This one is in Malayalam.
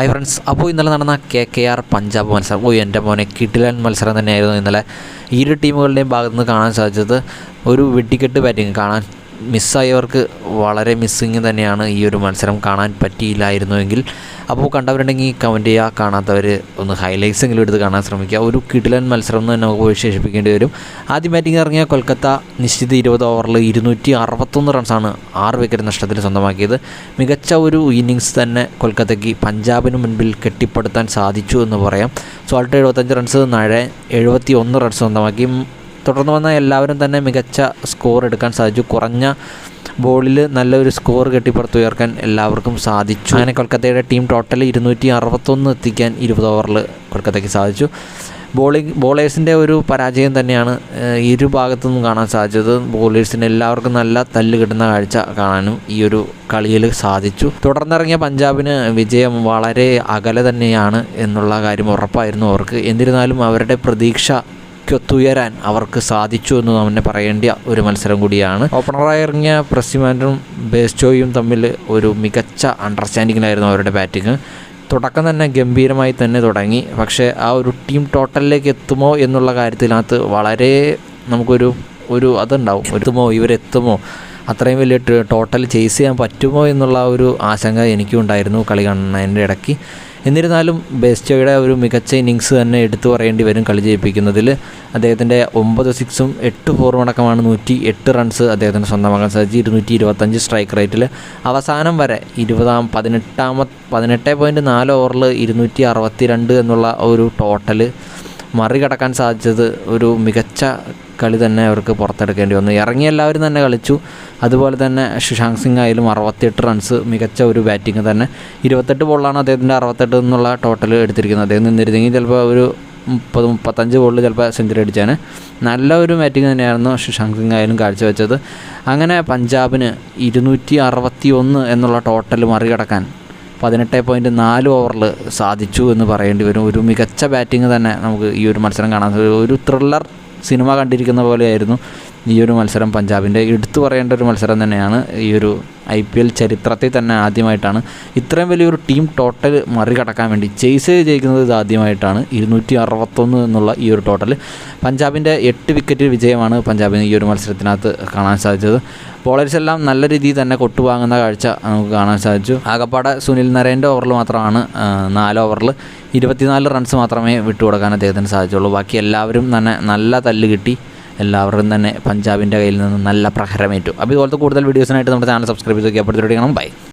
ഹായ് ഫ്രണ്ട്സ് അപ്പോൾ ഇന്നലെ നടന്ന കെ കെ ആർ പഞ്ചാബ് മത്സരം. ഓ എന്റെ മോനെ കിട്ടിലൻ മത്സരം തന്നെയായിരുന്നു ഇന്നലെ. ഇരു ടീമുകളുടെയും ഭാഗത്തുനിന്ന് കാണാൻ സാധിച്ചത് ഒരു വെട്ടിക്കെട്ട് ബാറ്റിംഗ് കാണാൻ മിസ്സായവർക്ക് വളരെ മിസ്സിങ് തന്നെയാണ് ഈ ഒരു മത്സരം കാണാൻ പറ്റിയില്ലായിരുന്നുവെങ്കിൽ അപ്പോൾ കണ്ടവരുണ്ടെങ്കിൽ കമന്റ് ചെയ്യുക കാണാത്തവർ ഒന്ന് ഹൈലൈറ്റ്സ് എങ്കിലും എടുത്ത് കാണാൻ ശ്രമിക്കുക. ഒരു കിടിലൻ മത്സരം എന്ന് നമുക്ക് വിശേഷിപ്പിക്കേണ്ടി വരും. ആദ്യം ബാറ്റിംഗ് ഇറങ്ങിയ കൊൽക്കത്ത നിശ്ചിത ഇരുപത് ഓവറിൽ ഇരുന്നൂറ്റി അറുപത്തൊന്ന് റൺസാണ് ആറ് വിക്കറ്റ് നഷ്ടത്തിൽ സ്വന്തമാക്കിയത്. മികച്ച ഒരു ഇന്നിങ്സ് തന്നെ കൊൽക്കത്തയ്ക്ക് പഞ്ചാബിന് മുൻപിൽ കെട്ടിപ്പടുത്താൻ സാധിച്ചു എന്ന് പറയാം. സോൾട്ട് എഴുപത്തഞ്ച് റൺസ് നഴ എഴുപത്തി ഒന്ന് റൺസ് സ്വന്തമാക്കി. തുടർന്ന് വന്ന എല്ലാവരും തന്നെ മികച്ച സ്കോർ എടുക്കാൻ സാധിച്ചു. കുറഞ്ഞ ബോളിൽ നല്ലൊരു സ്കോർ കെട്ടിപ്പുറത്തുയർക്കാൻ എല്ലാവർക്കും സാധിച്ചു. അങ്ങനെ കൊൽക്കത്തയുടെ ടീം ടോട്ടൽ ഇരുന്നൂറ്റി അറുപത്തൊന്ന് എത്തിക്കാൻ ഇരുപത് ഓവറിൽ കൊൽക്കത്തയ്ക്ക് സാധിച്ചു. ബോളിംഗ് ബോളേഴ്സിന്റെ ഒരു പരാജയം തന്നെയാണ് ഇരു ഭാഗത്തു നിന്നും കാണാൻ സാധിച്ചത്. ബോളേഴ്സിന് എല്ലാവർക്കും നല്ല തല്ല് കിട്ടുന്ന കാഴ്ച കാണാനും ഈ ഒരു കളിയിൽ സാധിച്ചു. തുടർന്നിറങ്ങിയ പഞ്ചാബിന് വിജയം വളരെ അകലെ തന്നെയാണ് എന്നുള്ള കാര്യം ഉറപ്പായിരുന്നു അവർക്ക്. എന്നിരുന്നാലും അവരുടെ പ്രതീക്ഷ ക്കൊത്തുയരാൻ അവർക്ക് സാധിച്ചു എന്ന് തന്നെ പറയേണ്ട ഒരു മത്സരം കൂടിയാണ്. ഓപ്പണറായി ഇറങ്ങിയ പ്രസിമാൻഡും ബേസ്റ്റോയും തമ്മിൽ ഒരു മികച്ച അണ്ടർസ്റ്റാൻഡിങ്ങിലായിരുന്നു അവരുടെ ബാറ്റിങ് തുടക്കം തന്നെ ഗംഭീരമായി തന്നെ തുടങ്ങി. പക്ഷേ ആ ഒരു ടീം ടോട്ടലിലേക്ക് എത്തുമോ എന്നുള്ള കാര്യത്തിനകത്ത് വളരെ നമുക്കൊരു ഒരു അതുണ്ടാവും. എത്തുമോ ഇവരെത്തുമോ? അത്രയും വലിയ ടോട്ടൽ ചേസ് ചെയ്യാൻ പറ്റുമോ എന്നുള്ള ഒരു ആശങ്ക എനിക്കും ഉണ്ടായിരുന്നു കളി കാണുന്നതിന്റെ ഇടയ്ക്ക്. എന്നിരുന്നാലും ബെസ്റ്റോയുടെ ഒരു മികച്ച ഇന്നിങ്സ് തന്നെ എടുത്തു പറയേണ്ടി വരും കളി ജയിപ്പിക്കുന്നതിൽ. അദ്ദേഹത്തിന്റെ ഒമ്പത് സിക്സും എട്ട് ഫോറും അടക്കമാണ് നൂറ്റി എട്ട് റൺസ് അദ്ദേഹത്തിന് സ്വന്തമാക്കാൻ സാധിച്ചു ഇരുന്നൂറ്റി ഇരുപത്തഞ്ച് സ്ട്രൈക്ക് റേറ്റിൽ. അവസാനം വരെ ഇരുപതാം പതിനെട്ടാമ പതിനെട്ട് പോയിന്റ് നാല് ഓവറിൽ ഇരുന്നൂറ്റി അറുപത്തി രണ്ട് എന്നുള്ള ഒരു ടോട്ടൽ മറികടക്കാൻ സാധിച്ചത് ഒരു മികച്ച കളി തന്നെ അവർക്ക് പുറത്തെടുക്കേണ്ടി വന്നു. ഇറങ്ങിയ എല്ലാവരും തന്നെ കളിച്ചു. അതുപോലെ തന്നെ ശുശാന്ത് സിംഗ് ആയാലും അറുപത്തിയെട്ട് റൺസ് മികച്ച ഒരു ബാറ്റിംഗ് തന്നെ. ഇരുപത്തെട്ട് ബോളിലാണ് അദ്ദേഹത്തിന്റെ അറുപത്തെട്ട് എന്നുള്ള ടോട്ടൽ എടുത്തിരിക്കുന്നത്. അദ്ദേഹം നിന്നിരുന്നെങ്കിൽ ചിലപ്പോൾ ഒരു മുപ്പത് മുപ്പത്തഞ്ച് ബോളിൽ ചിലപ്പോൾ സെഞ്ചുറി അടിച്ചാണ് നല്ല ഒരു ബാറ്റിംഗ് തന്നെയായിരുന്നു ശുശാന്ത് സിംഗ് ആയാലും കാഴ്ചവെച്ചത്. അങ്ങനെ പഞ്ചാബിന് ഇരുന്നൂറ്റി അറുപത്തി ഒന്ന് എന്നുള്ള ടോട്ടൽ മറികടക്കാൻ പതിനെട്ട് പോയിന്റ് നാല് ഓവറിൽ സാധിച്ചു എന്ന് പറയേണ്ടി വരും. ഒരു മികച്ച ബാറ്റിംഗ് തന്നെ നമുക്ക് ഈ ഒരു മത്സരം കാണാൻ ഒരു ത്രില്ലർ സിനിമ കണ്ടിരിക്കുന്ന പോലെയായിരുന്നു ഈ ഒരു മത്സരം. പഞ്ചാബിന്റെ എടുത്തു പറയേണ്ട ഒരു മത്സരം തന്നെയാണ് ഈ ഒരു ഐ പി എൽ ചരിത്രത്തിൽ തന്നെ ആദ്യമായിട്ടാണ് ഇത്രയും വലിയൊരു ടീം ടോട്ടൽ മറികടക്കാൻ വേണ്ടി ചേസ് ജയിക്കുന്നത് ഇത് ആദ്യമായിട്ടാണ്. ഇരുന്നൂറ്റി അറുപത്തൊന്ന് എന്നുള്ള ഈ ഒരു ടോട്ടൽ. പഞ്ചാബിന്റെ എട്ട് വിക്കറ്റ് വിജയമാണ് പഞ്ചാബിന് ഈ ഒരു മത്സരത്തിനകത്ത് കാണാൻ സാധിച്ചത്. ബോളേഴ്സ് എല്ലാം നല്ല രീതിയിൽ തന്നെ കൊട്ടുവാങ്ങുന്ന കാഴ്ച നമുക്ക് കാണാൻ സാധിച്ചു. ആകപ്പാടെ സുനിൽ നരേന്റെ ഓവറിൽ മാത്രമാണ് നാല് ഓവറിൽ ഇരുപത്തിനാല് റൺസ് മാത്രമേ വിട്ടുകൊടുക്കാൻ അദ്ദേഹത്തിന് സാധിച്ചുള്ളൂ. ബാക്കി എല്ലാവരും തന്നെ നല്ല തല്ല് കിട്ടി. എല്ലാവരും തന്നെ പഞ്ചാബിന്റെ കയ്യിൽ നിന്ന് നല്ല പ്രഹരമേറ്റു. അപ്പോൾ ഇതുപോലത്തെ കൂടുതൽ വീഡിയോസിനായിട്ട് നമ്മുടെ ചാനൽ സബ്സ്ക്രൈബ് ചെയ്ത് നോക്കി. അപ്പോഴത്തേക്കും ബൈ